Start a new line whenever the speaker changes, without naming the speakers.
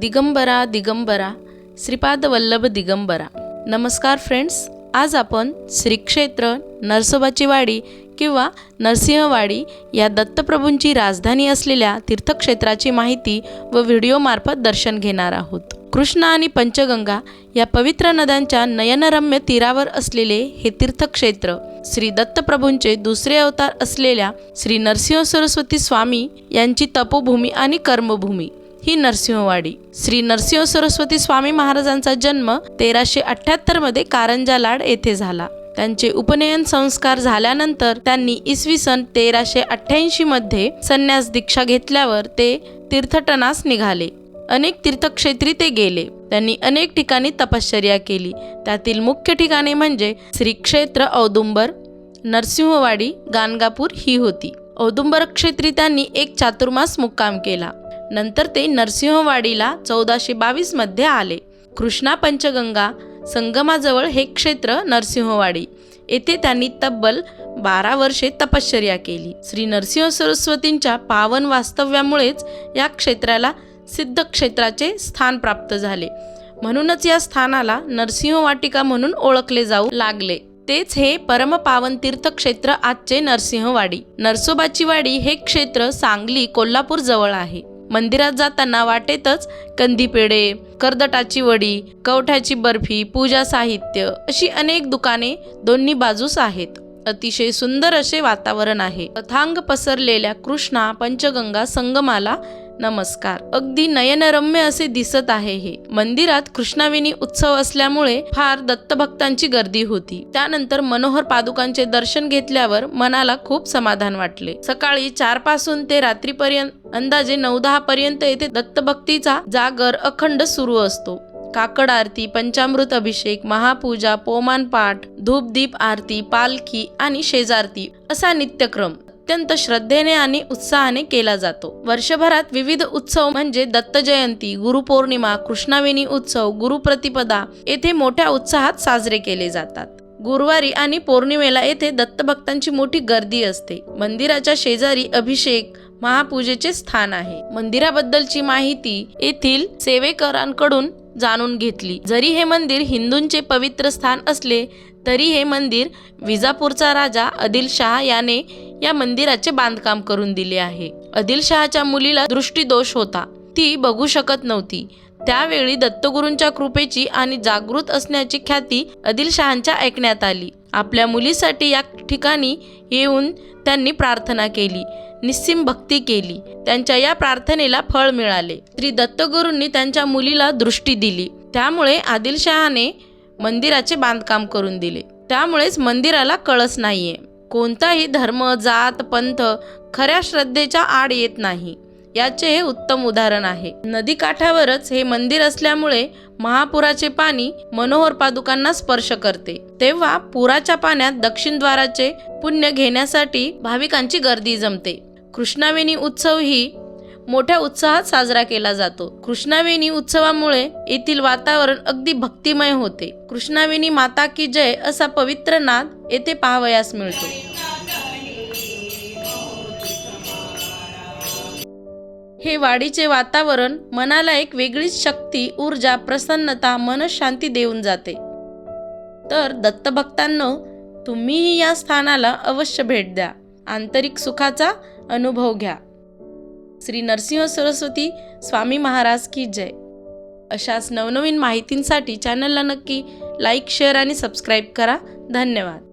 दिगंबरा दिगंबरा श्रीपाद वल्लभ दिगंबरा. नमस्कार फ्रेंड्स आज आपण श्रीक्षेत्र नरसोबाची वाडी किंवा नरसिंहवाडी या दत्तप्रभूंची राजधानी असलेल्या तीर्थक्षेत्राची माहिती व व्हिडिओमार्फत दर्शन घेणार आहोत. कृष्णा आणि पंचगंगा या पवित्र नद्यांच्या नयनरम्य तीरावर असलेले हे तीर्थक्षेत्र श्री दत्तप्रभूंचे दुसरे अवतार असलेल्या श्री नरसिंह सरस्वती स्वामी यांची तपोभूमी आणि कर्मभूमी. ही नरसिंहवाडी. श्री नरसिंह सरस्वती स्वामी महाराजांचा जन्म तेराशे अठ्याहत्तरमध्ये कारंजा लाड येथे झाला. त्यांचे उपनयन संस्कार झाल्यानंतर त्यांनी इसवी सन तेराशे अठ्ठ्याऐंशी मध्ये संन्यास दीक्षा घेतल्यावर ते तीर्थटनास निघाले. अनेक तीर्थक्षेत्री ते गेले. त्यांनी अनेक ठिकाणी तपश्चर्या केली. त्यातील मुख्य ठिकाणे म्हणजे श्री क्षेत्र औदुंबर नरसिंहवाडी गाणगापूर ही होती. औदुंबर क्षेत्री त्यांनी एक चातुर्मास मुक्काम केला. नंतर ते नरसिंहवाडीला चौदाशे बावीसमध्ये आले. कृष्णा पंचगंगा संगमाजवळ हे क्षेत्र नरसिंहवाडी. येथे त्यांनी तब्बल बारा वर्षे तपश्चर्या केली. श्री नरसिंह सरस्वतींच्या पावन वास्तव्यामुळेच या क्षेत्राला सिद्ध क्षेत्राचे स्थान प्राप्त झाले. म्हणूनच या स्थानाला नरसिंह वाटिका म्हणून ओळखले जाऊ लागले. तेच हे परमपावन तीर्थक्षेत्र आजचे नरसिंहवाडी. नरसोबाची वाडी हे क्षेत्र सांगली कोल्हापूर जवळ आहे. मंदिरात जाताना वाटेतच कंदीपेढे करदटाची कर्दटाची वडी कवठ्याची बर्फी पूजा साहित्य अशी अनेक दुकाने दोन्ही बाजूस आहेत. अतिशय सुंदर असे वातावरण आहे. अथांग पसरलेल्या कृष्णा पंचगंगा संगमाला नमस्कार. अगदी नयनरम्य असे दिसत आहे हे. मंदिरात कृष्णावेणी उत्सव असल्यामुळे फार दत्तभक्तांची गर्दी होती. त्यानंतर मनोहर पादुकांचे दर्शन घेतल्यावर मनाला खूप समाधान वाटले. सकाळी चारपासून ते रात्रीपर्यंत अंदाजे नऊ दहा पर्यंत येथे दत्तभक्तीचा जागर अखंड सुरू असतो. काकड आरती पंचामृत अभिषेक महापूजा पोमान पाठ धूपदीप आरती पालखी आणि शेजारती असा नित्यक्रम अत्यंत श्रद्धेने आणि उत्साहाने केला जातो. वर्षभरात विविध उत्सव म्हणजे दत्त जयंती गुरुपौर्णिमा कृष्णावेणी उत्सव गुरुप्रतिपदा येथे मोठ्या उत्साहात साजरे केले जातात. गुरुवारी आणि पौर्णिमेला येथे दत्तभक्तांची मोठी गर्दी असते. मंदिराच्या शेजारी अभिषेक महापूजेचे स्थान आहे. मंदिराबद्दलची माहिती येथील सेवेकरांकडून जाणून घेतली. जरी हे मंदिर हिंदूंचे पवित्र स्थान असले तरी हे मंदिर विजापूरचा राजा आदिलशाह याने या मंदिराचे बांधकाम करून दिले आहे. आदिलशहाच्या मुलीला दृष्टीदोष होता. ती बघू शकत नव्हती. त्यावेळी दत्तगुरूंच्या कृपेची आणि जागृत असण्याची ख्याती आदिलशहाच्या ऐकण्यात आली. आपल्या मुलीसाठी या ठिकाणी येऊन त्यांनी प्रार्थना केली. निस्सिम भक्ती केली. त्यांच्या या प्रार्थनेला फळ मिळाले. श्री दत्तगुरूंनी त्यांच्या मुलीला दृष्टी दिली. त्यामुळे आदिलशहाने मंदिराचे बांधकाम करून दिले. त्यामुळेच मंदिराला कळस नाहीये. कोणताही धर्म जात पंथ खऱ्या श्रद्धेच्या आड येत नाही. याचे हे उत्तम उदाहरण आहे. नदी काठावरच हे मंदिर असल्यामुळे महापुराचे पाणी मनोहर पादुकांना स्पर्श करते. तेव्हा पुराच्या पाण्यात दक्षिणद्वाराचे पुण्य घेण्यासाठी भाविकांची गर्दी जमते. कृष्णावेणी उत्सव ही मोठ्या उत्साहात साजरा केला जातो. कृष्णावेणी उत्सवामुळे येथील वातावरण अगदी भक्तिमय होते. कृष्णावेणी माता की जय असा पवित्र नाद येथे पाहावयास मिळतो. हे वाडीचे वातावरण मनाला एक वेगळीच शक्ती ऊर्जा प्रसन्नता मनशांती देऊन जाते. तर दत्तभक्तांनो तुम्हीही या स्थानाला अवश्य भेट द्या. आंतरिक सुखाचा अनुभव घ्या. श्री नरसिंह सरस्वती स्वामी महाराज की जय. अशाच नवनवीन माहितींसाठी चॅनलला नक्की लाईक शेअर आणि सबस्क्राईब करा. धन्यवाद.